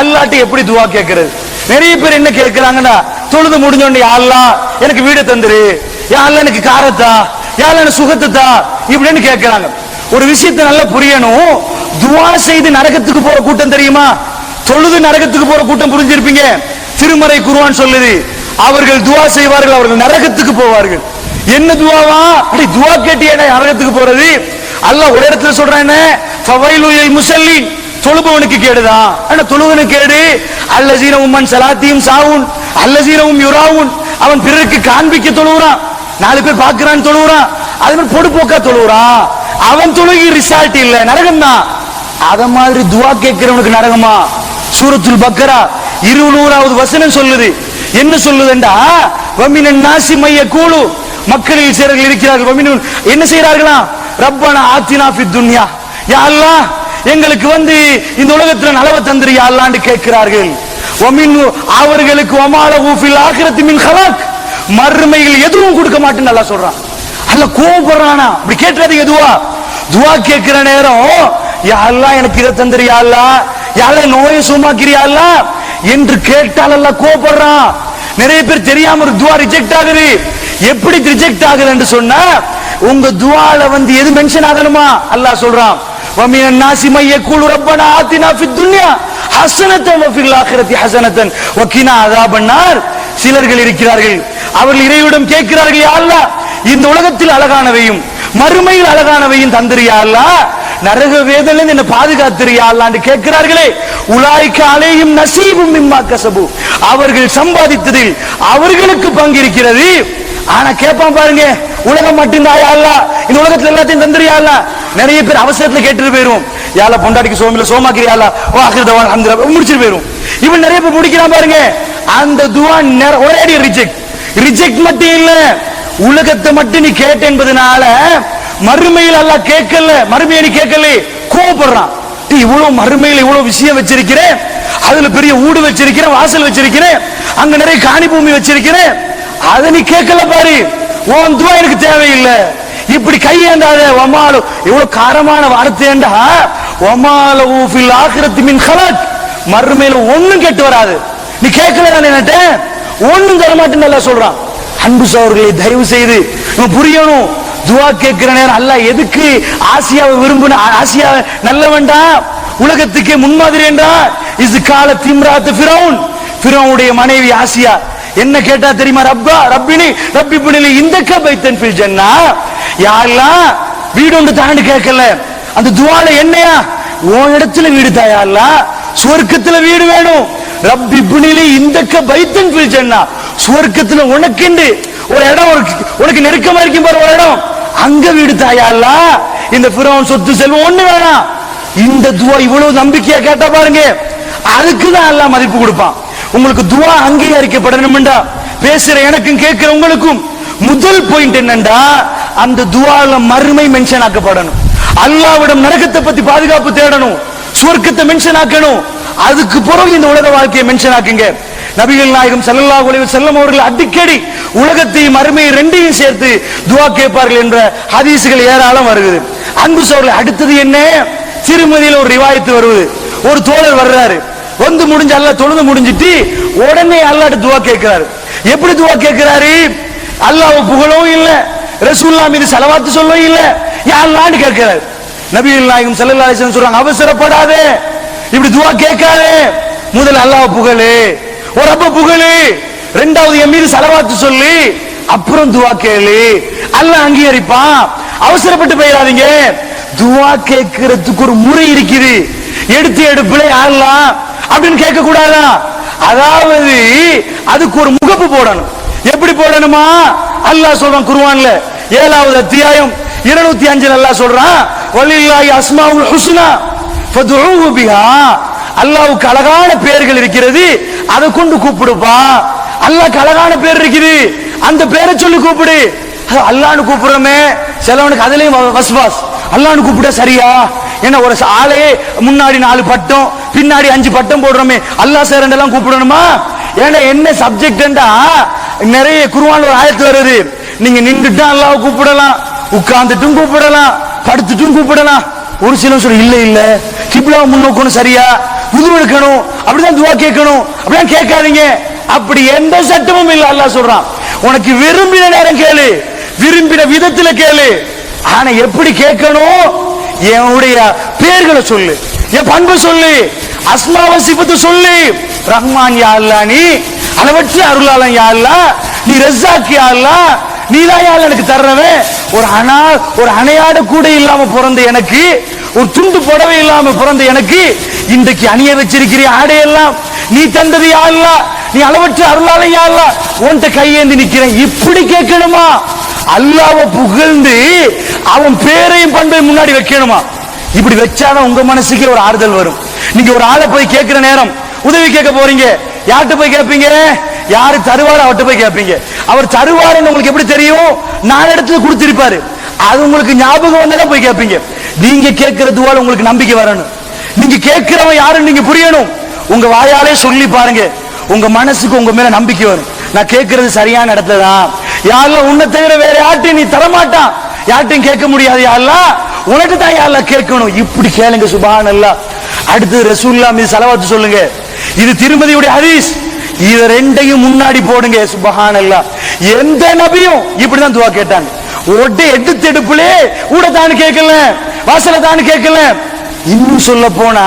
அல்லாட்ட எப்படி துவா கேட்கறது நிறைய பேர் என்ன கேட்கிறாங்கன்னா தொழுது முடிஞ்ச உடனே எனக்கு வீடு தந்துரு. யா எனக்கு காரத்தா யா எனக்கு சுகத்தா இப்படின்னு கேட்கிறாங்க ஒரு விஷயத்தை நல்லா புரியணும். துவா செய்து நரகத்துக்கு போற கூட்டம் தெரியுமா? தொழுது நரகத்துக்கு போற கூட்டம் புரிஞ்சிருப்பீங்க. திருமறை குருவான் சொல்லுது அவர்கள் துவா செய்வார்கள் அவர்கள் நரகத்துக்கு போவார்கள். என்ன துவாவா? அப்படி துவா கேட்டியே நரகத்துக்கு போறது? அல்ல ஒரு இடத்துல சொல்றேன் என்ன? முசல்லி தொழுபவனுக்கு கேடுதான் ஆனா தொழுவனுக்கு கேடு. அல்லசீன உம்மன் சலாத்தியும் சாவுன். அல்ல அல்லசீனவும் யுராவுன். அவன் பிறருக்கு காண்பிக்க தொழுகிறான் நாலு பேர் பார்க்கிறான் தொழுகிறான் அது மாதிரி பொடுப்போக்கா தொழுகிறான் அவன் தொழுகி ரிசால்ட் இல்ல. நரகம் தான் அத மாதிரி துவா கேட்கிறவனுக்கு நரகமா? சூரத்துல் பக்கரா. இருநூறாவது வசனம் சொல்லுது. என்ன சொல்லுதுண்டா? வமினன் நாசி மைய கூழு. மக்களில் சேரர்கள் இருக்கிறார்கள். வமினன் என்ன செய்யறார்களாம் ரப்பனா ஆத்தினா பி துன்யா. யா அல்லாஹ் எங்களுக்கு வந்து இந்த உலகத்துல நலவை தந்திரியா அல்லாண்டு கேட்கிறார்கள். ஒமின் அவர்களுக்கு ஒமால ஊஃபில் ஆகிரத்தி மின் ஹலாக். மறுமையில் எதுவும் கொடுக்க மாட்டேன்னு நல்லா சொல்றான். அல்ல கோவப்படுறானா அப்படி கேட்டுறது எதுவா துவா கேட்கிற நேரம் யா எனக்கு இதை தந்திரியா அல்லாஹ் யாரெல்லாம் நோயை சும்மாக்கிறியா அல்லாஹ் என்று கேட்டால் அல்லாஹ் கோவப்படுறான் நிறைய பேர் தெரியாம ஒரு துவா ரிஜெக்ட் ஆகுது எப்படி ரிஜெக்ட் ஆகுது என்று சொன்னா உங்க துவால வந்து எது மென்ஷன் ஆகணுமா அல்லாஹ் சொல்றான் ومن الناس من يقول ربنا آتنا في الدنيا حسنة وفي الآخرة حسنة وقنا عذاب النار சிலர்கள் இருக்கிறார்கள் அவர்கள் இறைவிடம் கேட்கிறார்கள் யா அல்லாஹ் இந்த உலகத்தில் அழகானவையும் மறுமையில் அழகானவையும் தந்திரியா அல்லாஹ் நரக வேதனை என்ன பாதுகாத்திரியா அல்லாண்டு கேட்கிறார்களே. உலாய்க்கு அலையும் நசீபும் மிம்மா கசபு. அவர்கள் சம்பாதித்ததில் அவர்களுக்கு பங்கு இருக்கிறது. ஆனா கேட்பான் பாருங்க உலகம் மட்டும்தான் யா இந்த உலகத்துல எல்லாத்தையும் தந்திரியா அல்லாஹ் நிறைய பேர் அவசரத்துல கேட்டுட்டு போயிரும். யால பொண்டாட்டிக்கு சோமில சோமாக்கிறியால ஓ அகிர்தவான் அந்த முடிச்சிட்டு போயிரும். இவன் நிறைய பேர் முடிக்கிறான் பாருங்க. அந்த துவா நிற- ஒரே ரிஜெக்ட் ரிஜெக்ட் மட்டும் இல்ல உலகத்தை மட்டும் நீ கேட்ட என்பதனால மறுமையில் அல்ல கேட்கல மறுமையை நீ கேட்கல கோவப்படுறான். நீ இவ்வளவு மறுமையில் இவ்வளவு விஷயம் வச்சிருக்கிறேன் அதுல பெரிய ஊடு வச்சிருக்கிறேன் வாசல் வச்சிருக்கிறேன் அங்க நிறைய காணி பூமி வச்சிருக்கிறேன். அதை நீ கேட்கல பாரு. உன் துவா எனக்கு தேவையில்லை. இப்படி கையேந்தாத ஒமாலு இவ்வளவு காரமான வார்த்தைண்டா ஒமால ஊஃபில் ஆக்கிரத்தி மின் ஹலக். மறுமையில ஒண்ணும் கெட்டு வராது. நீ கேட்கல நான் என்னட்ட ஒண்ணும் தர மாட்டேன்னு நல்லா சொல்றான். அன்பு சோர்களே தயவு செய்து புரியணும். துவா கேட்கிற நேரம் அல்ல எதுக்கு ஆசியாவை விரும்பின ஆசியா நல்லவன்டா? உலகத்துக்கே முன்மாதிரி என்றா? இது கால திம்ராத்து பிரவுன் பிரவுனுடைய மனைவி ஆசியா என்ன கேட்டா தெரியுமா? ரப்பா ரப்பினி ரப்பி புனிலி இந்த கபைத்தன் ஃபில் ஜன்னா. யாரெல்லாம் வீடு ஒன்று தாண்டு கேட்கல. அந்த துவால என்னையா? உன் இடத்துல வீடு தாயா அல்ல சுவர்க்கத்துல வீடு வேணும். ரப்பி புனிலி இந்த கபைத்தன் ஃபில் ஜன்னா. சுவர்க்கத்துல உனக்கென்று ஒரு இடம் ஒரு உனக்கு நெருக்கமா இருக்கும் பாரு ஒரு இடம். அங்க வீடு தாயா அல்ல இந்த ஃபிரௌன் சொத்து செல்வம் ஒண்ணு வேணாம். இந்த துவா இவ்வளவு நம்பிக்கையா கேட்டா பாருங்க. அதுக்கு தான் அல்லாஹ் மதிப்பு கொடுப்பான். உங்களுக்கு துவா அங்கீகரிக்கப்படணும்டா. பேசுற எனக்கும் கேட்கிற உங்களுக்கும் முதல் பாயிண்ட் என்னண்டா? அந்த துவால மறுமை மென்ஷன் ஆக்கப்படணும். அல்லாவிடம் நரகத்தை பத்தி பாதுகாப்பு தேடணும். சுவர்க்கத்தை மென்ஷன் ஆக்கணும். அதுக்கு பிறகு இந்த உலக வாழ்க்கையை மென்ஷன் ஆக்குங்க. நபிகள் நாயகம் செல்லல்லா ஒளிவு செல்லும் அவர்கள் அடிக்கடி உலகத்தையும் மறுமையை ரெண்டையும் சேர்த்து துவா கேட்பார்கள் என்ற ஹதீசுகள் ஏராளம் வருகிறது. அன்பு சோழர்கள் அடுத்தது என்ன? திருமதியில் ஒரு ரிவாயத்து வருவது. ஒரு தோழர் வர்றாரு. வந்து முடிஞ்சு அல்ல தொழுது முடிஞ்சிட்டு உடனே அல்லாட்ட துவா கேட்கிறாரு. எப்படி துவா கேட்கிறாரு? அல்லாஹ் புகழவும் இல்ல ரசூல்லா மீது செலவாத்து சொல்லவும் இல்ல. யாருலான்னு கேட்கிறாரு. நபிகள் நாயகம் செல்லல்லா சொல்றாங்க அவசரப்படாதே இப்படி துவா கேட்காதே. முதல் அல்லாஹ் புகழு. ஒரு புகழு. ரெண்டாவது என் மீது செலவாத்து சொல்லி. அப்புறம் துவா கேளு. அல்ல அங்கீகரிப்பான். அவசரப்பட்டு போயிடாதீங்க. துவா கேட்கறதுக்கு ஒரு முறை இருக்குது. எடுத்து எடுப்புல ஆடலாம் அப்படின்னு கேட்க கூடாதா அதாவது அதுக்கு ஒரு முகப்பு போடணும். எப்படி போடணுமா? அல்லாஹ் சொல்றான் குருவான்ல ஏழாவது அத்தியாயம் இருநூத்தி அஞ்சுல அல்லாஹ் சொல்றான் வலில்லாஹி அஸ்மாவுல் ஹுஸ்னா ஃபதுஊஹு பிஹா. அல்லாவுக்கு அழகான பெயர்கள் இருக்கிறது அதை கொண்டு கூப்பிடுப்பா. அல்லாஹ் அழகான பேர் இருக்குது. அந்த பேரை சொல்லி கூப்பிடு. அல்லான்னு கூப்பிடுறோமே. சிலவனுக்கு அதுலயும் வ- வஸ்வாஸ் அல்லான்னு கூப்பிட சரியா? ஏன்னா ஒரு ச- ஆளையே முன்னாடி நாலு பட்டம் பின்னாடி அஞ்சு பட்டம் போடுறோமே. அல்லாஹ் சேரண்டெல்லாம் கூப்பிடணுமா? ஏன்னா என்ன சப்ஜெக்ட்ண்டா நிறைய குருவான ஒரு ஆயத்து வருது. நீங்க நின்றுட்டு அல்லாஹ் கூப்பிடலாம். உட்கார்ந்துட்டும் கூப்பிடலாம். படுத்துட்டும் கூப்பிடலாம். ஒரு சிலர் சொல்ல இல்ல இல்ல. கிப்லா முன்னோக்கணும் சரியா? உது எடுக்கணும் அப்படிதான் துவா கேட்கணும் அப்படிதான் கேட்காதீங்க. அப்படி எந்த சட்டமும் இல்லை அல்லாஹ் சொல்றான். உனக்கு விரும்பின நேரம் கேளு விரும்பின விதத்துல கேளு. ஆனா எப்படி கேட்கணும்? என்னுடைய பேர்களை சொல்லு என் பண்பு சொல்லு அஸ்மாவ சிபத்து சொல்லு. ரஹ்மான் யா நீ அளவற்ற அருளாளன் யா நீ ரஸாக் யா அல்லாஹ் நீதான் யா எனக்கு தர்றவன். ஒரு அனா ஒரு அணையாட கூட இல்லாம பிறந்த எனக்கு ஒரு துண்டு புடவை இல்லாம பிறந்த எனக்கு இன்றைக்கு அணிய வச்சிருக்கிற ஆடையெல்லாம் நீ தந்தது யா நீ அளவற்ற அருளால யா உன்கிட்ட கையேந்தி நிக்கிறேன் இப்படி கேட்கணுமா? அல்லாஹ்வை புகழ்ந்து அவன் பேரையும் பண்பையும் முன்னாடி வைக்கணுமா? இப்படி வச்சாதான் உங்க மனசுக்கு ஒரு ஆறுதல் வரும். நீங்க ஒரு ஆளை போய் கேட்கிற நேரம் உதவி கேட்க போறீங்க. யார்கிட்ட போய் கேட்பீங்க? யாரு தருவாரு அவர்கிட்ட போய் கேட்பீங்க. அவர் தருவாருன்னு உங்களுக்கு எப்படி தெரியும்? நாலு இடத்துல கொடுத்திருப்பாரு. அது உங்களுக்கு ஞாபகம் வந்தாலும் போய் கேட்பீங்க. நீங்க கேட்கிற துவால உங்களுக்கு நம்பிக்கை வரணும். நீங்க கேட்கிறவன் யாருன்னு நீங்க புரியணும். உங்க வாயாலே சொல்லி பாருங்க. உங்க மனசுக்கு உங்க மேல நம்பிக்கை வரும். நான் கேட்கறது சரியான இடத்துல தான் யாரெல்லாம் உன்னை தவிர வேற யார்ட்டையும் நீ தரமாட்டான். யார்ட்டையும் கேட்க முடியாது யாரெல்லாம் உனக்கு தான் யாரெல்லாம் கேட்கணும்? இப்படி கேளுங்க சுபான் அடுத்து ரசூல்லா மீது செலவாத்து சொல்லுங்க. இது திருமதியுடைய ஹதீஸ். இது ரெண்டையும் முன்னாடி போடுங்க சுபஹான் எந்த நபியும் இப்படிதான் துவா கேட்டாங்க. ஒட்டு எடுத்து எடுப்புலே கூட தான் கேட்கல. வாசல தான் கேட்கல. இன்னும் சொல்ல போனா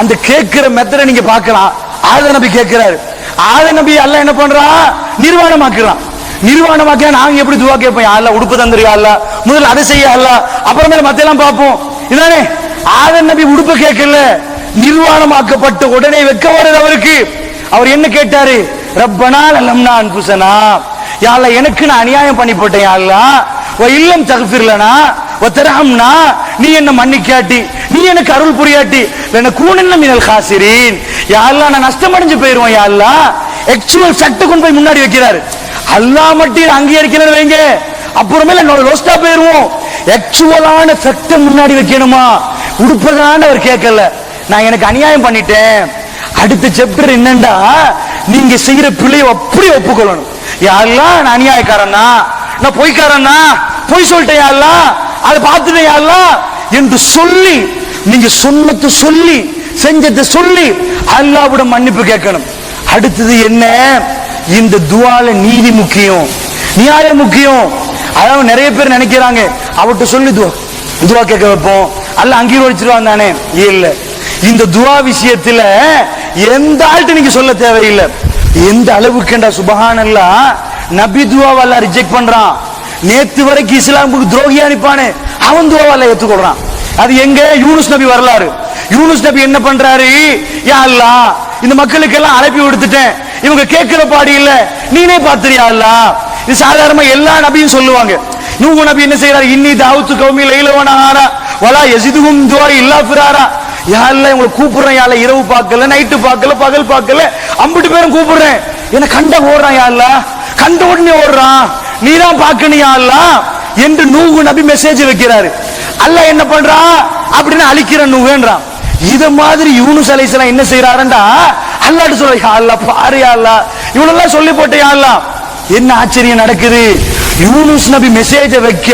அந்த கேட்கிற மெத்தட நீங்க பார்க்கலாம். ஆத நபி கேட்கிறாரு. ஆத நபி அல்ல என்ன பண்றான் நிர்வாணமாக்குறான். நிர்வாணமாக்க நாங்க எப்படி துவா கேட்போம்? அல்ல உடுப்பு தந்துருயா அல்ல முதல்ல அதை செய்ய அல்ல அப்புறமேல மத்தியெல்லாம் பார்ப்போம். இதானே? ஆத நபி உடுப்பு கேட்கல. நிர்வாணமாக்கப்பட்ட உடனே வெக்க வருது அவருக்கு. அவர் என்ன கேட்டாரு? ரப்பனா லம்னா அன்புசனா. யாழ்ல எனக்கு நான் அநியாயம் பண்ணி போட்டேன் யாழ்லா ஓ இல்லம் தகுஃபிர்லனா ஓ நீ என்ன மன்னிக்காட்டி நீ எனக்கு அருள் புரியாட்டி என்ன கூனன்ன மினல் காசிரீன் யாரெல்லாம் நான் நஷ்டம் அடைஞ்சு போயிருவேன் யாரெல்லாம் ஆக்சுவல் சட்டை கொண்டு போய் முன்னாடி வைக்கிறாரு. அல்லா மட்டும் இதை வைங்க. அப்புறமேல என்னோட லோஸ்டா போயிருவோம். ஆக்சுவலான சட்டை முன்னாடி வைக்கணுமா? உடுப்பதான அவர் கேட்கல. நான் எனக்கு அநியாயம் பண்ணிட்டேன். அடுத்த சாப்டர் என்னண்டா? நீங்க செய்யற பிள்ளைய அப்படி ஒப்புக்கொள்ளணும். யாரெல்லாம் நான் அநியாயக்காரன்னா? நான் பொய்க்காரன்னா? பொய் சொல்லிட்டேன் யாரெல்லாம் அதை பார்த்துட்டேன் யாரெல்லாம் என்று சொல்லி நீங்க சொன்னது சொல்லி செஞ்சதை சொல்லி அல்லாவிட மன்னிப்பு கேட்கணும். அடுத்தது என்ன? இந்த துவால நீதி முக்கியம். நியாய முக்கியம். அதாவது நிறைய பேர் நினைக்கிறாங்க அவட்ட சொல்லி துவா துவா கேட்க வைப்போம். அல்ல அங்கீகரிச்சிருவான் தானே? இல்ல. இந்த துவா விஷயத்துல எந்த ஆள்கிட்ட நீங்க சொல்ல தேவையில்லை. எந்த அளவுக்குண்டா சுபஹானல்லா நபி துவாவெல்லாம் ரிஜெக்ட் பண்றான். நேத்து வரைக்கும் இஸ்லாமுக்கு துரோகி அனுப்பானே அவன் துரோவால ஏத்துக்கொள்றான் அது எங்க? யூனுஸ் நபி வரலாறு. யூனுஸ் நபி என்ன பண்றாரு? யா அல்லா இந்த மக்களுக்கு எல்லாம் அழைப்பி விடுத்துட்டேன். இவங்க கேட்கிற பாடி இல்ல. நீனே பாத்துறியா அல்லா? இது சாதாரணமா எல்லா நபியும் சொல்லுவாங்க. நூகு நபி என்ன செய்யறாரு இன்னி தாவுத்து கௌமி லைலவன ஆரா வலா எசிதுகும் துவா இல்லா ஃபிராரா. யாரில் உங்களை கூப்பிடுறேன் யாரில் இரவு பார்க்கல நைட்டு பார்க்கல பகல் பார்க்கல அம்பிட்டு பேரும் கூப்பிடுறேன். என்ன கண்ட ஓடுறான் யாரில் கண்ட உடனே ஓடுறான். நீ தான் பார்க்கணும் அல்ல? என்று நூகு நபி மெசேஜ் வைக்கிறாரு. அல்ல என்ன பண்றான் அப்படின்னு அழிக்கிற நூகுன்றான். இத மாதிரி யூனுஸ் அலைஹிஸ்ஸலாம் என்ன செய்யறாருண்டா அல்லாட்டு சொல்ற யா அல்லாஹ் பாரு யா இவனெல்லாம் சொல்லி போட்ட யா என்ன ஆச்சரியம் நடக்குது? யூனுஸ் நபி மெசேஜ வைக்க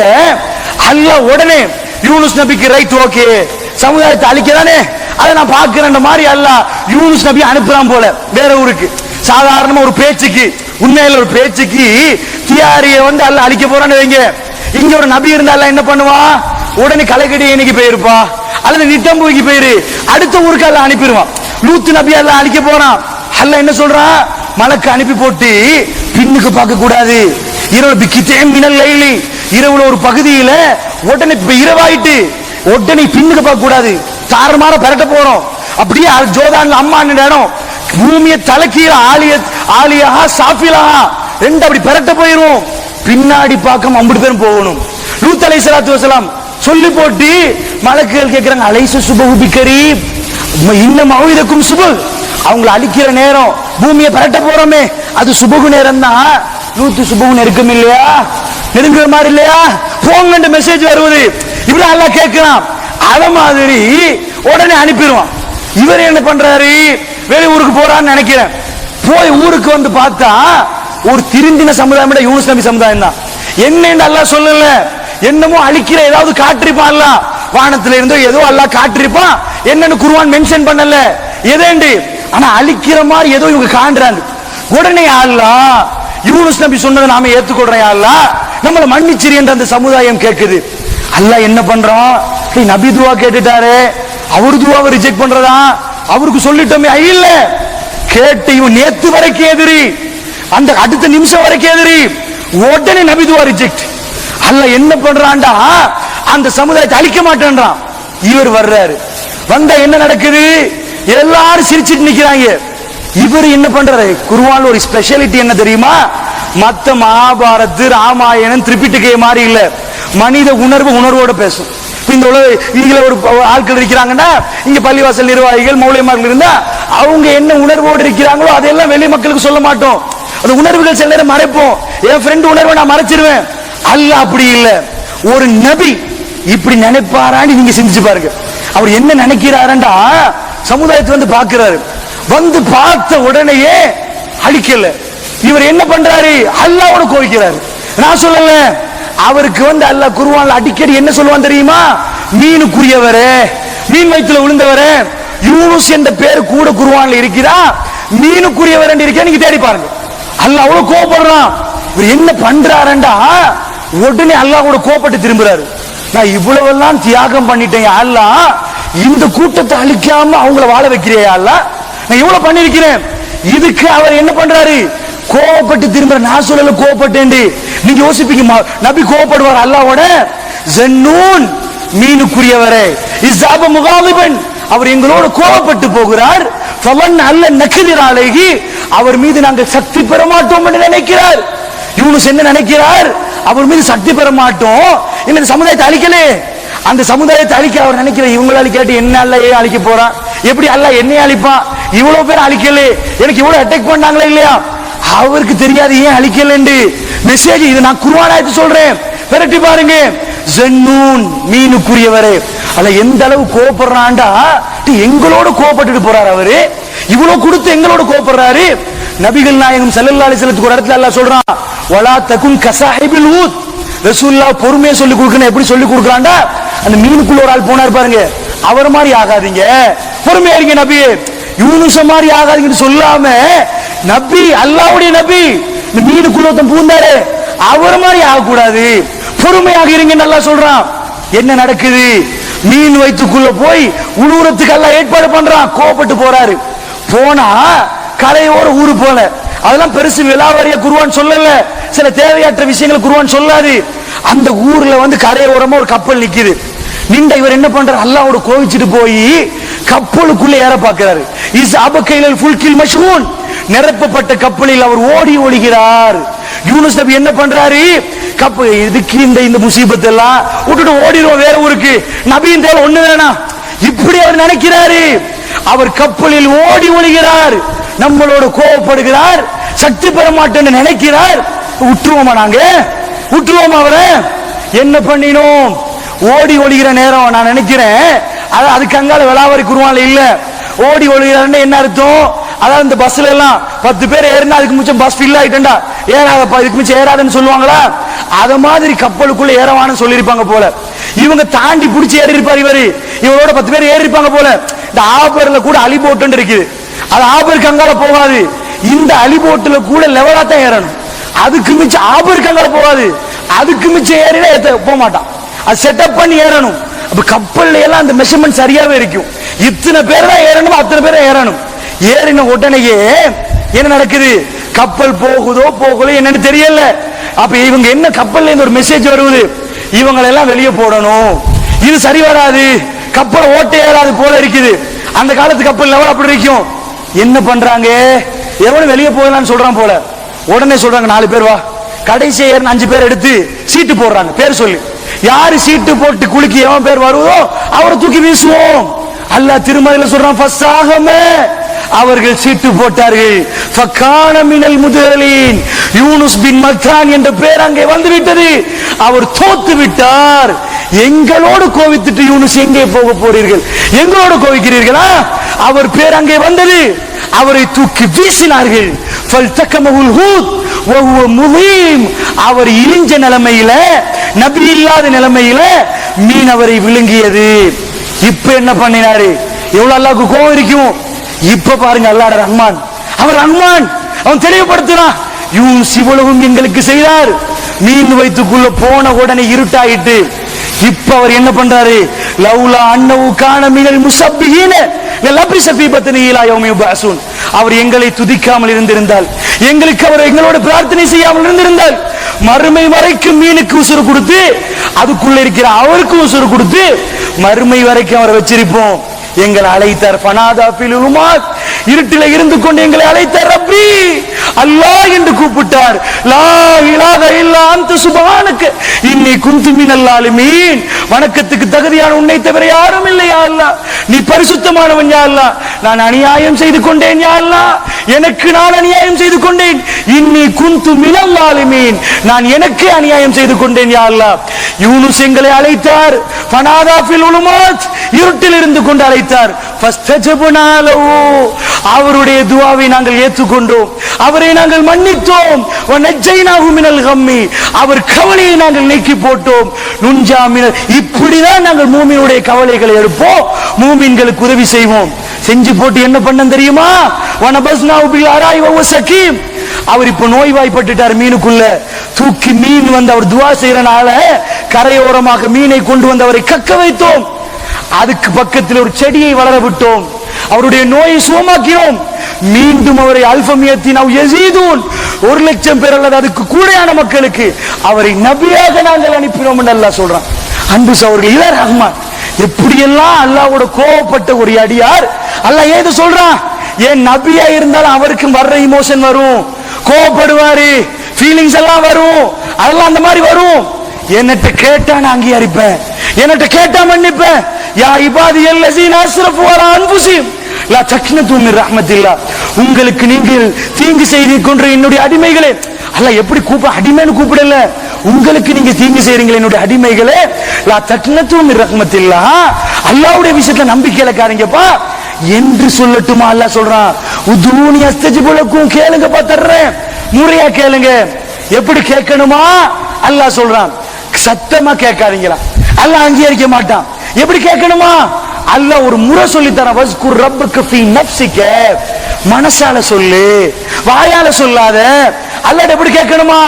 அல்ல உடனே யூனுஸ் நபிக்கு ரைட் ஓகே. சமுதாயத்தை அழிக்கதானே? அதை நான் பார்க்கிறேன் மாதிரி அல்ல யூனுஸ் நபி அனுப்புறான் போல வேற ஊருக்கு. சாதாரணமா ஒரு பேச்சுக்கு உண்மையில ஒரு பேச்சுக்கு தியாரிய வந்து அல்ல அழிக்க போறான்னு வைங்க. இங்க ஒரு நபி இருந்தா என்ன பண்ணுவான் உடனே கலைக்கடி இன்னைக்கு போயிருப்பா? அல்லது நிட்டம்பூக்கு போயிரு. அடுத்த ஊருக்கு அல்ல அனுப்பிடுவான். லூத்து நபி அல்ல அழிக்க போறான். அல்ல என்ன சொல்றான் மலக்கு அனுப்பி போட்டு பின்னுக்கு பார்க்க கூடாது. இரவு பிக்கித்தே மினல் லைலி. இரவுல ஒரு பகுதியில உடனே இப்ப இரவாயிட்டு உடனே பின்னுக்கு பார்க்க கூடாது. தாறுமாற பரட்ட போறோம். அப்படியே ஜோதான் அம்மா இடம். பூமியை தலைக்கீழ ஆலிய ஆலியா சாஃபிலா ரெண்டு அப்படி பெரட்ட போயிரும். பின்னாடி பார்க்க அம்பது பேரும் போகணும். லூத் அலை சலாத்து வசலாம் சொல்லி போட்டு மலக்குகள் கேட்கிறாங்க அலைச சுபகு பிக்கரி இன்னும் அவிதக்கும் சுபு. அவங்களை அழிக்கிற நேரம் பூமியை பரட்ட போறோமே அது சுபகு நேரம் தான் நூத்து சுபகு நெருக்கம் இல்லையா? நெருங்குற மாதிரி இல்லையா? போங்கன்ற மெசேஜ் வருவது. இவ்வளவு நல்லா கேட்கலாம் அத மாதிரி உடனே அனுப்பிடுவான். இவர் என்ன பண்றாரு? வெளி ஊருக்கு போறான்னு நினைக்கிறேன். போய் ஊருக்கு வந்து பார்த்தா ஒரு திருந்தின சமுதாயம் விட யூனுஸ் நபி சமுதாயம் தான். என்னன்னு அல்லா சொல்லல. என்னமோ அழிக்கிற ஏதாவது காட்டிருப்பான் வானத்துல இருந்தோ ஏதோ அல்லா காட்டிருப்பான். என்னன்னு குருவான் மென்ஷன் பண்ணல. எதேண்டு? ஆனா அழிக்கிற மாதிரி ஏதோ இவங்க காண்றாங்க. உடனே அல்லா யூனுஸ் நபி சொன்னதை நாம ஏத்துக்கொள்றேன் அல்லா நம்மளை நம்மள மன்னிச்சிரு என்ற அந்த சமுதாயம் கேட்குது அல்லா என்ன பண்றான்? நபி துவா கேட்டுட்டாரு. அவரு துவாவை ரிஜெக்ட் பண்றதா? அவருக்கு சொல்லிட்டோமே இல்ல. கேட்டு இவன் நேத்து வரைக்கும் எதிரி. அந்த அடுத்த நிமிஷம் வரைக்கும் எதிரி. உடனே நபிதுவா ரிஜெக்ட் அல்ல என்ன பண்றான்டா? அந்த சமுதாயத்தை அழிக்க மாட்டேன்றான். இவர் வர்றாரு. வந்தா என்ன நடக்குது? எல்லாரும் சிரிச்சிட்டு நிக்கிறாங்க. இவர் என்ன பண்றாரு? குருவான் ஒரு ஸ்பெஷாலிட்டி என்ன தெரியுமா? மத்த மகாபாரத் ராமாயணம் திருப்பிட்டுக்கே மாதிரி இல்ல. மனித உணர்வு உணர்வோட பேசும். இந்த உலக இதுல ஒரு ஆட்கள் இருக்கிறாங்கன்னா இங்க பள்ளிவாசல் நிர்வாகிகள் மௌலியமார்கள் இருந்தா அவங்க என்ன உணர்வோடு இருக்கிறாங்களோ அதெல்லாம் வெளி மக்களுக்கு சொல்ல மாட்டோம். அந்த உணர்வுகள் சில நேரம் மறைப்போம். என் ஃப்ரெண்டு உணர்வை நான் மறைச்சிருவேன். அல்ல அப்படி இல்லை. ஒரு நபி இப்படி நினைப்பாரான்னு நீங்க சிந்திச்சு பாருங்க. அவர் என்ன நினைக்கிறாருண்டா சமுதாயத்தை வந்து பார்க்கிறாரு. வந்து பார்த்த உடனேயே அழிக்கல. இவர் என்ன பண்றாரு? அல்லாவோட கோவிக்கிறாரு. நான் சொல்லல அவருக்கு வந்து அல்ல குருவான் அடிக்கடி என்ன சொல்லுவான் தெரியுமா? மீனுக்குரியவரே மீன் வயிற்றுல விழுந்தவரே யூனுஸ் என்ற பேர் கூட குருவான்ல இருக்கிறா மீனுக்குரியவர் என்று இருக்கா? நீங்க தேடி பாருங்க. அல்ல அவ்வளவு கோபப்படுறான் இவர் என்ன பண்றாருண்டா? உடனே அல்லாஹ் கூட கோபப்பட்டு திரும்புறாரு. நான் இவ்வளவெல்லாம் தியாகம் பண்ணிட்டேன் அல்லாஹ் இந்த கூட்டத்தை அழிக்காம அவங்கள வாழ வைக்கிறியா அல்ல. நான் இவ்வளவு பண்ணிருக்கிறேன் இதுக்கு அவர் என்ன பண்றாரு? கோவப்பட்டு திரும்ப நான் சொல்லல கோவப்பட்டேன் நீங்க யோசிப்பீங்க நபி கோவப்படுவார் அல்லாவோட. ஜன்னூன் மீனுக்குரியவரே. இஸ்ஸாப முகாலிபன் அவர் எங்களோடு கோவப்பட்டு போகிறார். ஃபவன் அல்ல நக்கிதிராலேகி அவர் மீது நாங்கள் சக்தி பெற மாட்டோம் என்று நினைக்கிறார். யூனுஸ் என்ன நினைக்கிறார்? அவர் மீது சக்தி பெற மாட்டோம் இந்த சமுதாயத்தை அழிக்கலே. அந்த சமுதாயத்தை அழிக்க அவர் நினைக்கிற இவங்களால கேட்டு என்ன அல்ல ஏன் அழிக்க போறான் எப்படி அல்ல என்னையே அழிப்பான் இவ்வளவு பேர் அழிக்கலே. எனக்கு இவ்வளவு அட்டாக் பண்ணாங்களே இல்லையா? அவருக்கு தெரியாது ஏன் அழிக்கலன்னு மெசேஜ் இது நான் குருவானாயத்து சொல்றேன். விரட்டி பாருங்க. ஜென்னூன் மீனுக்குரியவரே. அல்ல எந்த அளவு கோபப்படுறான்டா எங்களோட கோபப்பட்டுட்டு போறாரு அவரு. இவ்வளவு கொடுத்து எங்களோட கோபப்படுறாரு நபிகள் நாயகம் செல்லல்லா அலிசலத்துக்கு ஒரு இடத்துல எல்லாம் சொல்றான் வலா தக்கும் கசாஹிபில் ஊத். ரசூல்லா பொறுமையை சொல்லி கொடுக்கணும் எப்படி சொல்லி கொடுக்கறான்டா? அந்த மீனுக்குள்ள ஒரு ஆள் போனார் பாருங்க. அவர் மாதிரி ஆகாதீங்க. பொறுமையா இருங்க நபி. யூனுச மாதிரி ஆகாதீங்கன்னு சொல்லாம நபி அல்லாவுடைய நபி இந்த மீனுக்குள்ள ஒருத்தன் பூந்தாரு அவர் மாதிரி ஆகக்கூடாது. பொறுமையாக இருங்க நல்லா சொல்றான். என்ன நடக்குது? மீன் வயிற்றுக்குள்ள போய் உழுவுறதுக்கு எல்லாம் ஏற்பாடு பண்றான். கோபப்பட்டு போறாரு. போனா கரையோர ஊரு போல. அதெல்லாம் பெருசு விலாவாரிய குருவான் சொல்லல. சில தேவையற்ற விஷயங்கள் குருவான் சொல்லாது. அந்த ஊர்ல வந்து கரையோரமா ஒரு கப்பல் நிக்குது. நின்ற இவர் என்ன பண்றாரு? அல்லாவோட கோவிச்சிட்டு போய் கப்பலுக்குள்ள ஏற பாக்குறாரு இஸ் அபக்கையில் ஃபுல்கில் மஷ்ரூன். நிரப்பப்பட்ட கப்பலில் அவர் ஓடி ஒழிகிறார். யூனுஸ் நபி என்ன பண்றாரு? கப்ப இதுக்கு இந்த இந்த முசீபத் எல்லாம் விட்டுட்டு ஓடிடுவோம் வேற ஊருக்கு. நபியின் தேவை ஒண்ணு வேணாம். இப்படி அவர் நினைக்கிறாரு. அவர் கப்பலில் ஓடி ஒழுகிறார். நம்மளோட கோவப்படுகிறார். சக்தி பெற மாட்டேன்னு நினைக்கிறார். விட்டுருவோமா நாங்க? விட்டுருவோமா அவரை? என்ன பண்ணினோம்? ஓடி ஒழிகிற நேரம் நான் நினைக்கிறேன். அது அதுக்கு அங்கால விளாவரி குருவான்ல இல்ல. ஓடி ஒளிகிறாருன்னு என்ன அர்த்தம்? அதாவது இந்த பஸ்ல எல்லாம் பத்து பேர் ஏறினா அதுக்கு மிச்சம் பஸ் ஃபில் ஆயிட்டா ஏறாதப்பா இதுக்கு மிச்சம் ஏறாதுன்னு சொல்லுவாங்களா? அத மாதிரி கப்பலுக்குள்ள ஏறவான்னு சொல்லியிருப்பாங்க போல. இவங்க தாண்டி பிடிச்சி ஏறி இருப்பார் இவரு. இவரோட பத்து பேர் ஏறி இருப்பாங்க போல. இந்த ஆபர்ல கூட அலிபோட்டு இருக்குது. அது ஆபருக்கு கங்கால போகாது. இந்த அலிபோட்டுல கூட லெவலா தான் ஏறணும். அதுக்கு மிச்சம் ஆபர் கங்கால போகாது. அதுக்கு மிச்சம் ஏறினா ஏத்த- போக மாட்டான் அது செட்டப் பண்ணி ஏறணும். அப்ப கப்பல்ல எல்லாம் அந்த மெஷர்மெண்ட் சரியாவே இருக்கும். இத்தனை பேர் தான் ஏறணும் அத்தனை பேர் தான் ஏறணும். ஏறின உடனேயே என்ன நடக்குது? கப்பல் போகுதோ போகுதோ என்னன்னு தெரியல. அப்ப இவங்க என்ன கப்பல்ல இருந்து ஒரு மெசேஜ் வருவது இவங்களெல்லாம் வெளியே போடணும். இது சரி வராது. கப்பல் ஓட்டை ஏறாது போல இருக்குது. அந்த காலத்து கப்பல் லெவல் அப்படி இருக்கும். என்ன பண்றாங்க? எவனும் வெளியே போகலாம்னு சொல்றான் போல. உடனே சொல்றாங்க நாலு பேர் வா. கடைசி ஏறின அஞ்சு பேர் எடுத்து சீட்டு போடுறாங்க. பேர் சொல்லி. யாரு சீட்டு போட்டு குலுக்கி எவன் பேர் வருவதோ அவரை தூக்கி வீசுவோம். அல்லாஹ் திருமலையில சொல்றான் ஃபஸ்ஸாகமே அவர்கள் சீட்டு போட்டார்கள். ஃபக்கான மினல் முதலின் யூனுஸ் பின் மத்தான் என்ற பேர் அங்கே வந்து விட்டது. அவர் தோத்து விட்டார். எங்களோடு கோவித்துட்டு யூனுஸ் எங்கே போக போறீர்கள்? எங்களோடு கோவிக்கிறீர்களா? அவர் பேர் அங்கே வந்தது. அவரை தூக்கி வீசினார்கள். ஹூத் அவர் இழிஞ்ச நிலைமையில நபி இல்லாத நிலைமையில மீன் அவரை விழுங்கியது. இப்ப என்ன பண்ணினாரு? எவ்வளவு அல்லாஹ்வுக்கு கோவம் இருக்கும்? இப்ப பாருங்க அல்லாட ரஹ்மான். அவர் ரஹ்மான் அவன் தெளிவுபடுத்தினான் யூஸ் இவ்வளவும் எங்களுக்கு செய்தார். மீன் வைத்துக்குள்ள போன உடனே இருட்டாயிட்டு இப்ப அவர் என்ன பண்றாரு? லவ்லா அன்னவு காண மினல் முசப்பிஹீன. அவர் எங்களை துதிக்காமல் இருந்திருந்தால் எங்களுக்கு அவர் எங்களோட பிரார்த்தனை செய்யாமல் இருந்திருந்தால் மறுமை வரைக்கும் மீனுக்கு உசுறு கொடுத்து அதுக்குள்ள இருக்கிற அவருக்கு உசுறு கொடுத்து மறுமை வரைக்கும் அவரை வச்சிருப்போம். எங்களை அழைத்தார் ஃபனாதா இருட்டில இருந்து கொண்டு எங்களை அழைத்தார் ரப்பி. அல்லாஹ் என்று கூப்பிட்டார். லா இலாக இல்லா அந்த சுபானுக்கு. இன்னி குந்து மினல் மீன் வணக்கத்துக்கு தகுதியான உன்னை தவிர யாரும் இல்லை அல்லா நீ பரிசுத்தமானவன் யா அல்லா நான் அநியாயம் செய்து கொண்டேன் யா அல்லா எனக்கு நான் அநியாயம் செய்து கொண்டேன். இன்னி குந்து மினல் மீன் நான் எனக்கு அநியாயம் செய்து கொண்டேன் யா அல்லா யூனுஸ் எங்களை அழைத்தார். பனாதாபில் உலுமாத். இருட்டில் இருந்து கொண்டு அழைத்தார். அவருடைய துவாவை நாங்கள் ஏற்றுக்கொண்டோம். அவரை நாங்கள் மன்னித்தோம். கம்மி. அவர் கவலையை நாங்கள் நீக்கி போட்டோம். நுஞ்சாமினல் இப்படிதான் நாங்கள் மூமினுடைய கவலைகளை எடுப்போம். மூமின்களுக்கு உதவி செய்வோம். செஞ்சு போட்டு என்ன பண்ண தெரியுமா? வனபஸ்னாஹு பில் அராய் வஹுவ அவர் இப்ப நோய்வாய்ப்பட்டுட்டார் மீனுக்குள்ள. தூக்கி மீன் வந்து அவர் துவா செய்யறனால கரையோரமாக மீனை கொண்டு வந்து அவரை கக்க வைத்தோம். அதுக்கு பக்கத்தில் ஒரு செடியை வளர விட்டோம். அவருடைய நோயை சுகமாக்கினோம். மீண்டும் அவரை அல்பமியத்தின் நாம் யசீதூன். ஒரு லட்சம் பேர் அல்லது அதுக்கு கூடையான மக்களுக்கு அவரை நபியாக நாங்கள் அனுப்பினோம் என்று அல்லா சொல்றான். அன்பு சவர்கள் இல்ல ரஹ்மான். எப்படியெல்லாம் அல்லாவோட கோவப்பட்ட ஒரு அடியார்? அல்லாஹ் ஏது சொல்றான்? ஏன் நபியா இருந்தாலும் அவருக்கும் வர்ற இமோஷன் வரும். கோவப்படுவாரு. ஃபீலிங்ஸ் எல்லாம் வரும். அதெல்லாம் அந்த மாதிரி வரும். என்னட்ட கேட்டா நான் அங்கீகரிப்பேன். என்னட்ட கேட்டா மன்னிப்பேன். யா இபாதி அல்லஸீன அஸ்ரஃபு அலா அன்ஃபுஸிஹிம் லா தக்னது மின் ரஹ்மத்தில்லா. உங்களுக்கு நீங்கள் தீங்கு செய்து கொன்ற என்னுடைய அடிமைகளே. அல்ல எப்படி கூப்ப அடிமைன்னு கூப்பிடல. உங்களுக்கு நீங்க தீங்கு செய்றீங்களே என்னுடைய அடிமைகளே. லா தக்னத்துவம் ரஹ்மத்தில்லா. அல்லாவுடைய விஷயத்துல நம்பிக்கை இழக்காதீங்கப்பா. என்று சொல்லட்டுமா அல்லாஹ் சொல்றான். உதுனி அஸ்தஜிபுலக்கும் கேளுங்கப்பா தர்றேன். முறையா கேளுங்க. எப்படி கேட்கணுமா? அல்லாஹ் சொல்றான். சத்தமா கேட்காதீங்களா. அல்லாஹ் அங்கீகரிக்க மாட்டான். எப்படி கேட்கணுமா? அல்ல ஒரு முறை சொல்லி தரான் வஸ்கு ரப்புக்கு ஃபீ நஃப்சிக்க மனசால சொல்லு வாயால சொல்லாத. அல்லாஹ் எப்படி கேட்கணுமா?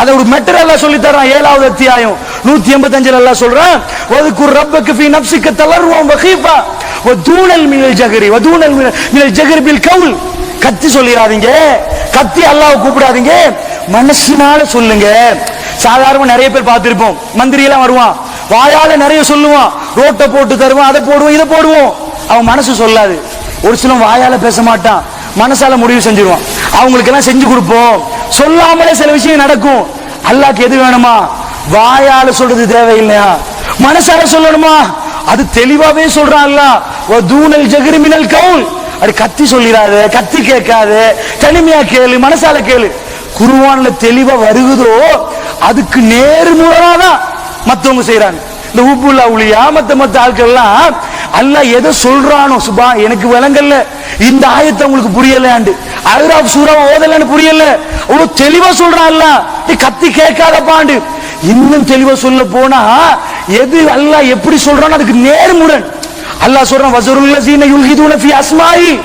அத ஒரு மெட்டர் சொல்லி தரான் ஏழாவது அத்தியாயம் நூத்தி எண்பத்தஞ்சுல எல்லாம் சொல்றேன் ஒதுக்கு ரப்புக்கு ஃபீ நஃப்ஸிக தலர்வம் வகீஃபா வதூனல் மினல் ஜஹரி வதூனல் மினல் மினல் ஜஹரி பில் கவுல். கத்தி சொல்லிடாதீங்க கத்தி அல்லாஹ் கூப்பிடாதீங்க மனசுனால சொல்லுங்க. சாதாரண நிறைய பேர் பார்த்திருப்போம் மந்திரியெல்லாம் வருவான் வாயால நிறைய சொல்லுவான் ரோட்டை போட்டு தருவான் அதை போடுவோம் இதை போடுவோம். அவன் மனசு சொல்லாது. ஒரு சிலன் வாயால பேச மாட்டான். மனசால முடிவு செஞ்சிருவான். அவங்களுக்கு எல்லாம் செஞ்சு கொடுப்போம். சொல்லாமலே சில விஷயம் நடக்கும். அல்லாக்கு எது வேணுமா? வாயால சொல்றது தேவையில்லையா? மனசால சொல்லணுமா? அது தெளிவாவே சொல்றான் அல்லாஹ். வதூனல் மினல் கவுல். அது கத்தி சொல்லிடாது கத்தி கேட்காது. தனிமையா கேளு மனசால கேளு. குருவான்ல தெளிவா வருகுதோ அதுக்கு நேர்முறையாதான் மத்தவங்க செய்யறாங்க இந்த உப்புல்லா உளியா மத்த மத்த ஆட்கள்லாம் அல்ல அல்லாஹ் எதை சொல்றானோ சுபா எனக்கு விளங்கல்ல. இந்த ஆயத்தை உங்களுக்கு புரியலையாண்டு. அல்ராப் சூறாவை ஓதலன்னு புரியல. அவ்வளவு தெளிவா சொல்றான் அல்லாஹ். நீ கத்தி கேட்காதப்பாண்டு. இன்னும் தெளிவா சொல்ல போனா எது அல்லாஹ் எப்படி சொல்றானோ அதுக்கு நேர்முரண். அல்லாஹ் சொல்றான் வசருல்ல சீன யுல்ஹிதுன ஃபி அஸ்மாயி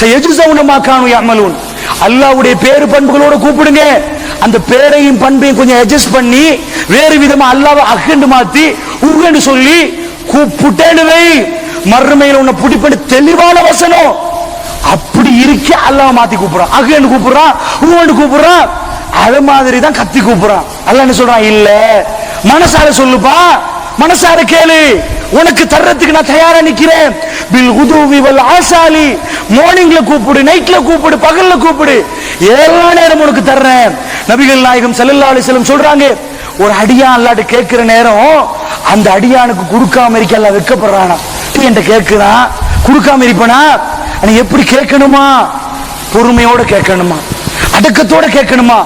சயஜ்ஸவுன மா கானு யஅமலூன். அல்லாஹ்வுடைய பேரு பண்புகளோட கூப்பிடுங்க. அந்த பேரையும் பண்பையும் கொஞ்சம் அட்ஜஸ்ட் பண்ணி வேறு விதமா அல்லாஹ்வை அகண்டு மாத்தி உகண்டு சொல்லி கூப்பிட்டேன்னு வை. மறுமையில் உன்னை பிடிப்பது தெளிவான வசனம். அப்படி இருக்க அல்லாஹ் மாத்தி கூப்பிடுறான். அகண்டு கூப்பிடுறான் உகண்டு கூப்பிடுறான். அது மாதிரி தான் கத்தி கூப்பிடுறான். அல்ல என்ன சொல்றான்? இல்ல. மனசார சொல்லுப்பா. மனசார கேளு. உனக்கு தர்றதுக்கு நான் தயாரா நிக்கிறேன். பில் உதுவி வல் ஆசாலி மார்னிங்ல கூப்பிடு நைட்ல கூப்பிடு பகல்ல கூப்பிடு. எல்லா நேரம் உனக்கு தர்றேன். நபிகள் நாயகம் செல்லல்லா அலிசலம் சொல்றாங்க ஒரு அடியான் அல்லாட்ட கேட்கிற நேரம் அந்த அடியானுக்கு கொடுக்காம இருக்க எல்லாம் வெக்கப்படுறானா நீ என்கிட்ட கேட்கிறான் கொடுக்காம இருப்பனா? நீ எப்படி கேட்கணுமா? பொறுமையோட கேட்கணுமா? அடக்கத்தோட கேட்கணுமா?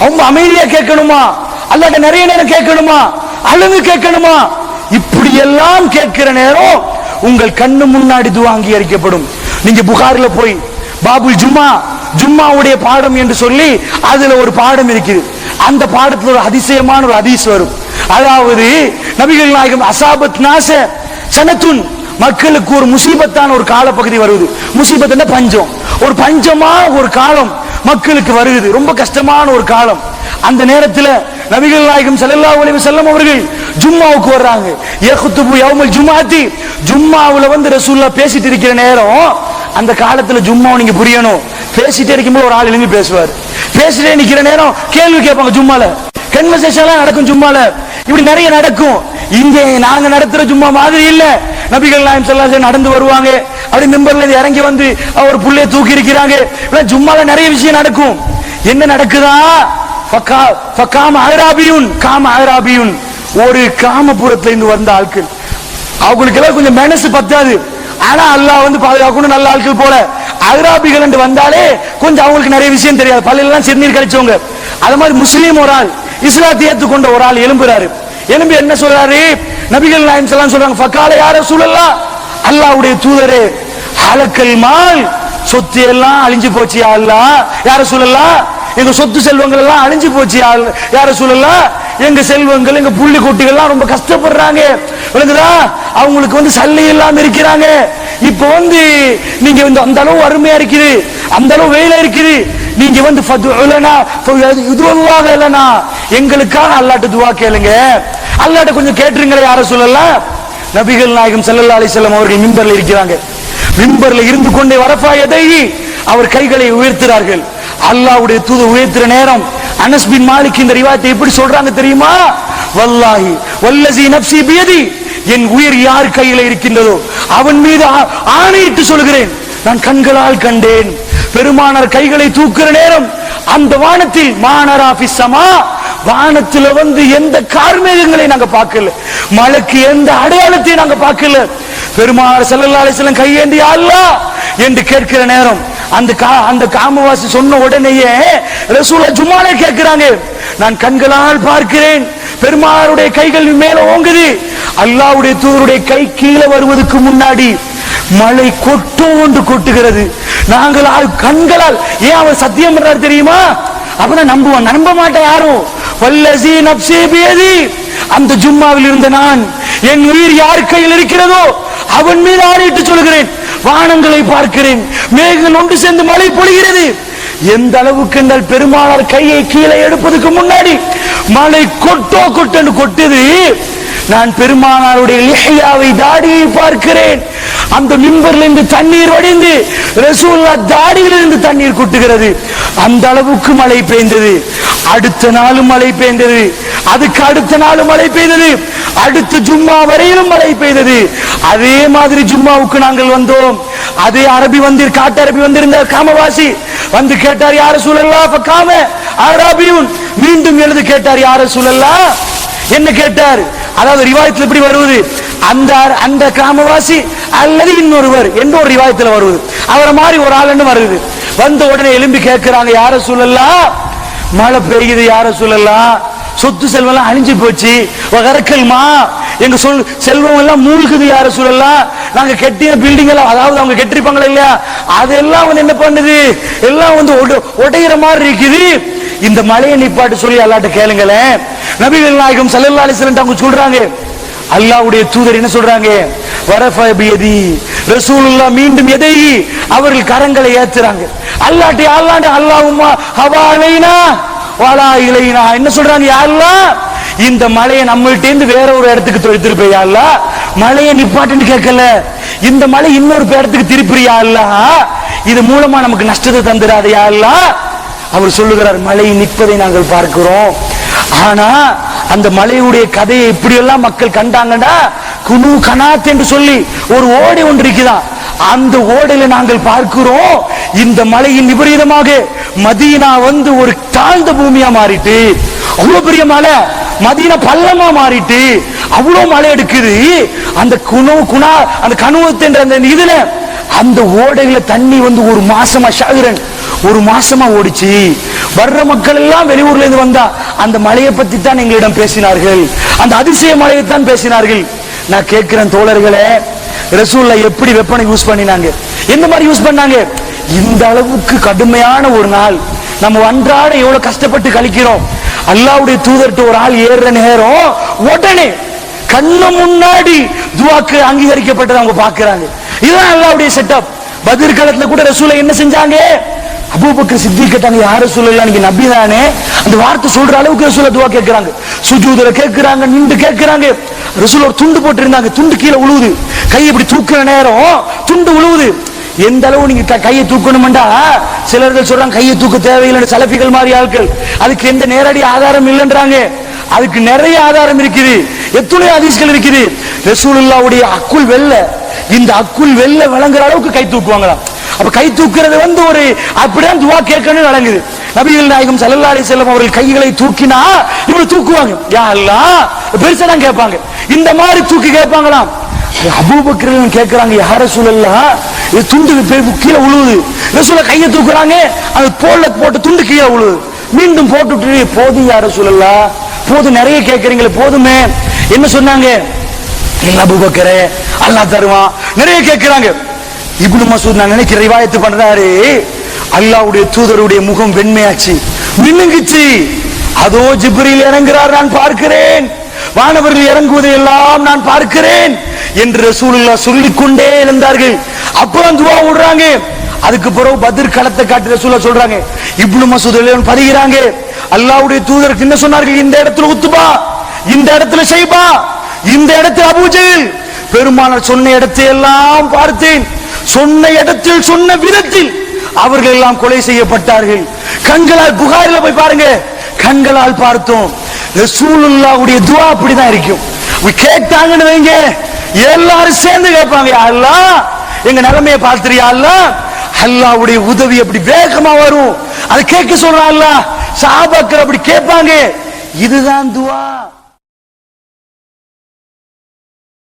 அவங்க அமைதியா கேட்கணுமா? அல்லாட்ட நிறைய நேரம் கேட்கணுமா? அழுது கேட்கணுமா? இப்படி எல்லாம் கேட்கிற நேரம் உங்கள் கண்ணு முன்னாடி துவா அங்கீகரிக்கப்படும். நீங்க புகாரில் போய் பாபுல் ஜும்மா ஜும்மாவுடைய பாடம் என்று சொல்லி அதுல ஒரு பாடம் இருக்குது. அந்த பாடத்துல ஒரு அதிசயமான ஒரு அதிசயம் வரும். அதாவது நபிகள் நாயகம் அசாபத் நாச சனத்துன். மக்களுக்கு ஒரு முசீபத்தான ஒரு காலப்பகுதி வருது. முசீபத் பஞ்சம். ஒரு பஞ்சமா ஒரு காலம் மக்களுக்கு வருகிறது. ரொம்ப கஷ்டமான ஒரு காலம். அந்த நேரத்தில் நபிகள் நாயகம் செல்லல்லா ஒளிவு செல்லம் அவர்கள் ஜும்மாவுக்கு வர்றாங்க. யஹ்துபு யௌமல் ஜும்மாத்தி. ஜும்மாவுல வந்து ரசூல்லா பேசிட்டு இருக்கிற நேரம் அந்த காலத்துல ஜும்மாவை நீங்க புரியணும். பேசிட்டே இருக்கும்போது ஒரு ஆள் எழுந்து பேசுவார். பேசிட்டே நிக்கிற நேரம் கேள்வி கேட்பாங்க ஜும்மால கன்வர்சேஷன் நடக்கும் ஜும்மால. இப்படி நிறைய நடக்கும். இங்கே நாங்க நடத்துற ஜும்மா மாதிரி இல்ல. நபிகள் நாயம் ஸல்லல்லாஹு நடந்து வருவாங்க. அப்படி மெம்பர்ல இருந்து இறங்கி வந்து அவர் புள்ளைய தூக்கி இருக்கிறாங்க. ஜும்மால நிறைய விஷயம் நடக்கும். என்ன நடக்குதா? காம அகராபியுன் காம அகராபியுன் ஒரு கிராமப்புறத்துல இருந்து வந்த ஆட்கள். அவங்களுக்கு எல்லாம் கொஞ்சம் மனசு பத்தாது. ஆனா அல்லாஹ் வந்து பாதுகாக்கணும். நல்ல ஆட்கள் போல. அகராபிகள் என்று வந்தாலே கொஞ்சம் அவங்களுக்கு நிறைய விஷயம் தெரியாது. பள்ளியெல்லாம் சிறுநீர் கழிச்சவங்க. அது மாதிரி முஸ்லீம் ஒரு ஆள் இஸ்லாத்தை கொண்ட ஒரு ஆள் எழும்புறாரு. எலும்பி என்ன சொல்றாரு? நபிகள் நாயம் எல்லாம் சொல்றாங்க பக்கால யார சூழல்லாம் அல்லாவுடைய தூதரே அலக்கல் மால் சொத்து எல்லாம் அழிஞ்சு போச்சு அல்லா யார சூழல்லாம் எங்க சொத்து செல்வங்கள் எல்லாம் அழிஞ்சு போச்சு யார சூழல்லாம் எங்க செல்வங்கள் எங்க புள்ளி குட்டிகள்லாம் ரொம்ப கஷ்டப்படுறாங்க. விளங்குதா? அவங்களுக்கு வந்து சல்லி இல்லாம இருக்கிறாங்க. இப்ப வந்து நீங்க வந்து அந்த அளவு அருமையா இருக்குது. அந்த அளவு வெயில இருக்குது. நீங்க வந்து இல்லைனா எங்களுக்காக அல்லாட்டு துவா கேளுங்க. அல்லாட்ட கொஞ்சம் கேட்டுருங்களே யார சொல்லலாம் நபிகள் நாயகம் செல்லல்லா அலைஹி செல்லம் அவர்கள் மிம்பர்ல இருக்கிறாங்க. மிம்பர்ல இருந்து கொண்டே வரப்பா எதை? அவர் கைகளை உயர்த்துறார்கள் அல்லாஹ்வுடைய தூது உயர்த்துற நேரம். அனஸ் பின் மாலிக் இந்த ரிவாயத்தை எப்படி சொல்றாங்க தெரியுமா? வல்லாஹி வல்லசி நப்சி பியதி. என் உயிர் யார் கையில இருக்கின்றதோ அவன் மீது ஆ- ஆணையிட்டு சொல்கிறேன் நான் கண்களால் கண்டேன். பெருமானார் கைகளை தூக்குற நேரம் அந்த வானத்தில் மானரா பிசமா வானத்துல வந்து எந்த கார்மேகங்களை நாங்க பார்க்கல. மலைக்கு எந்த அடையாளத்தையும் நாங்க பார்க்கல. பெருமானார் ஸல்லல்லாஹு அலைஹி கையேந்தி அல்லாஹ்! என்று கேட்கிற நேரம் அந்த கா- அந்த காமவாசி சொன்ன உடனேயே ரசூலா ஜுமாலே கேட்கிறாங்க. நான் கண்களால் பார்க்கிறேன். பெருமாளுடைய கைகள் மேல ஓங்குது. அல்லாவுடைய தூதருடைய கை கீழே வருவதற்கு முன்னாடி மழை கொட்டோண்டு கொட்டுகிறது. நாங்கள் கண்களால் ஏன் அவர் சத்தியம் பண்றாரு தெரியுமா? அப்பதான் நம்புவான். நம்ப மாட்டேன் யாரும். வல்லசி நப்சே பியதி. அந்த ஜும்மாவில் இருந்த நான் என் உயிர் யார் கையில் இருக்கிறதோ அவன் மீது ஆணையிட்டு சொல்கிறேன் வானங்களை பார்க்கிறேன். மேகம் ஒன்று சேர்ந்து மழை பொழிகிறது. எந்த அளவுக்கு என்றால் பெருமானார் கையை கீழே எடுப்பதற்கு முன்னாடி மழை கொட்டோ கொட்டன்னு கொட்டுது. நான் பெருமானாருடைய லிஹையாவை தாடியை பார்க்கிறேன். அந்த மிம்பர்ல இருந்து தண்ணீர் வடிந்து ரசூல்லா தாடியிலிருந்து தண்ணீர் கொட்டுகிறது. அந்த அளவுக்கு மழை பெய்ந்தது. அடுத்த நாளும் மழை பெய்ந்தது. அதுக்கு அடுத்த நாளும் மழை பெய்தது. அடுத்த ஜும்மா வரையிலும் மழை பெய்தது. அதே மாதிரி ஜும்மாவுக்கு நாங்கள் வந்தோம். அதே அரபி வந்து காட்டு அரபி வந்திருந்தார் காமவாசி. வந்து கேட்டார் யார சூழல்லா அப்ப காம அரபியும் மீண்டும் எழுது கேட்டார் யார சூழல்லா என்ன கேட்டார்? அதாவது ரிவாயத்தில் எப்படி வருவது? அந்த அந்த கிராமவாசி அல்லது இன்னொருவர் என்ற ஒரு ரிவாயத்தில் வருவது. அவரை மாதிரி ஒரு ஆளுன்னு வருது? வந்த உடனே எலும்பி கேட்கிறாங்க யார சொல்லலாம் மழை பெய்யுது யார சொல்லலாம் சொத்து செல்வம் எல்லாம் அழிஞ்சு போச்சு. வரக்கல்மா எங்க சொல் செல்வம் எல்லாம் மூழ்குது யார சூழல்லாம் நாங்க கெட்டிய பில்டிங் எல்லாம் அதாவது அவங்க கெட்டிருப்பாங்களா இல்லையா? அதெல்லாம் வந்து என்ன பண்ணுது? எல்லாம் வந்து உடையிற மாதிரி இருக்குது. இந்த மலையை நிப்பாட்டு சொல்லி எல்லாட்ட கேளுங்களேன். நபிகள் நாயகம் சல்லல்லா அலிஸ்லன் அவங்க சொல்றாங்க அல்லாஹ்வுடைய தூதர் என்ன சொல்றாங்க? வரஃப ரசூலுல்லா மீண்டும் எதை? அவர்கள் கரங்களை ஏத்துறாங்க. அல்லாட்டி அல்லாண்ட அல்லாஹ்மா ஹவா அலைனா வாலா இலைனா. என்ன சொல்றாங்க யா அல்லாஹ் இந்த மலையை நம்மள்ட்ட இருந்து வேற ஒரு இடத்துக்கு எடுத்துட்டு போய் மலையை நிப்பாட்டுன்னு கேட்கல. இந்த மலை இன்னொரு இடத்துக்கு திருப்பியா அல்லாஹ். இது மூலமா நமக்கு நஷ்டத்தை தந்துடாதயா அல்லாஹ். அவர் சொல்லுகிறார் மலையை நிற்பதை நாங்கள் பார்க்கிறோம். ஆனா அந்த மலையுடைய கதையை இப்படியெல்லாம் மக்கள் கண்டாங்கடா குனு கனாத் என்று சொல்லி ஒரு ஓடை ஒன்று இருக்குதான். அந்த ஓடையில நாங்கள் பார்க்கிறோம் இந்த மலையின் விபரீதமாக மதீனா வந்து ஒரு தாழ்ந்த பூமியா மாறிட்டு அவ்வளவு பெரிய மலை மதீனா பள்ளமா மாறிட்டு அவ்வளவு மலை எடுக்குது. அந்த குணு குணா அந்த கணுவத்தின்ற அந்த இதுல அந்த ஓடையில தண்ணி வந்து ஒரு மாசமா ஷாகிரன் ஒரு மாசமா ஓடிச்சு. வர்ற மக்கள் எல்லாம் வெளியூர்ல இருந்து வந்தா அந்த மலையை பத்தி தான் எங்களிடம் பேசினார்கள். அந்த அதிசய மலையை தான் பேசினார்கள். நான் கேட்கிறேன் தோழர்களே ரசூல்ல எப்படி வெப்பனை யூஸ் பண்ணினாங்க? எந்த மாதிரி யூஸ் பண்ணாங்க? இந்த அளவுக்கு கடுமையான ஒரு நாள். நம்ம அன்றாட எவ்வளவு கஷ்டப்பட்டு கழிக்கிறோம். அல்லாவுடைய தூதர்கிட்ட ஒரு ஆள் ஏறுற நேரம் உடனே கண்ணு முன்னாடி துவாக்கு அங்கீகரிக்கப்பட்டதை அவங்க பார்க்கறாங்க. இதுதான் அல்லாவுடைய செட்டப் பதிர்காலத்துல கூட ரசூலை என்ன செஞ்சாங்க? அபூபக்கர் சித்தி கேட்டாங்க யார சொல்லல நீங்க நபி தானே அந்த வார்த்தை சொல்ற அளவுக்கு ரசூல துவா கேட்கிறாங்க. சுஜூதுல கேட்கிறாங்க நின்று கேட்கிறாங்க. ரசூல் ஒரு துண்டு போட்டிருந்தாங்க துண்டு கீழே உழுவுது. கை இப்படி தூக்குற நேரம் துண்டு உழுவுது. எந்த அளவு நீங்க க- கையை தூக்கணும்டா சிலர்கள் சொல்றாங்க கையை தூக்க தேவையில்லை சலபிகள் மாதிரி ஆட்கள். அதுக்கு எந்த நேரடி ஆதாரம் இல்லைன்றாங்க. அதுக்கு நிறைய ஆதாரம் இருக்குது. எத்துணை அதிசயங்கள் இருக்குது? ரசூலுல்லாவுடைய அக்குள் வெல்ல இந்த அக்குள் வெல்ல விளங்குற அளவுக்கு கை தூக்குவாங்களாம். அப்ப கை தூக்குறது வந்து ஒரு அப்படிதான் துவா கேட்கணும் வழங்குது நபிகள் நாயகம் ஸல்லல்லாஹு செல்லம் அவர்கள் கைகளை தூக்கினா இப்படி தூக்குவாங்க. யா அல்லா பெருசா தான் கேட்பாங்க. இந்த மாதிரி தூக்கி கேட்பாங்களாம். அபூபக்கர் கேட்கறாங்க யார சூழல்லா இது துண்டு போய் கீழே உழுவுது ரசூல கையை தூக்குறாங்க அது தோல்ல போட்டு துண்டு கீழே உழுவுது மீண்டும் போட்டுட்டு போதும் யார சூழல்லா போதும் நிறைய கேட்கறீங்களே போதுமே. என்ன சொன்னாங்க? இல்ல அபூபக்கரே அல்லா தருவான். நிறைய கேட்கிறாங்க. இப்னு மசூத் நான் நினைக்கிற ரிவாயத்து பண்றாரு. அல்லாஹ்வுடைய தூதருடைய முகம் வெண்மையாச்சு. மின்னுங்குச்சு. அதோ ஜிப்ரியில் இறங்குறார் நான் பார்க்கிறேன். வானவர்கள் இறங்குவதை எல்லாம் நான் பார்க்கிறேன் என்று ரசூலுல்லாஹ் சொல்லிக் கொண்டே இருந்தார்கள் அப்புறம் துவா விடுறாங்க. அதுக்கு பிறகு பதிர் களத்தை காட்டி ரசூலுல்லாஹ் சொல்றாங்க. இப்னு மசூத் பதிகிறாங்க. அல்லாவுடைய தூதருக்கு என்ன சொன்னார்கள்? இந்த இடத்துல உத்துபா இந்த இடத்துல செய்பா இந்த இடத்துல அபூஜையில். பெருமானார் சொன்ன இடத்தை எல்லாம் பார்த்தேன். சொன்ன இடத்தில் சொன்ன விதத்தில் அவர்கள் எல்லாம் கொலை செய்யப்பட்டார்கள். கண்களால் புகாரில போய் பாருங்க. கண்களால் பார்த்தோம். ரசூலுல்லாவுடைய துவா அப்படிதான் இருக்கும். கேட்டாங்கன்னு வைங்க. எல்லாரும் சேர்ந்து கேட்பாங்க அல்லா அல்லாஹ் எங்க நிலைமையை பார்த்துறியா அல்லாஹ்? அல்லாவுடைய உதவி அப்படி வேகமா வரும். அதை கேட்க சொல்றான் அல்லாஹ். சாபாக்கள் அப்படி கேட்பாங்க. இதுதான் துவா.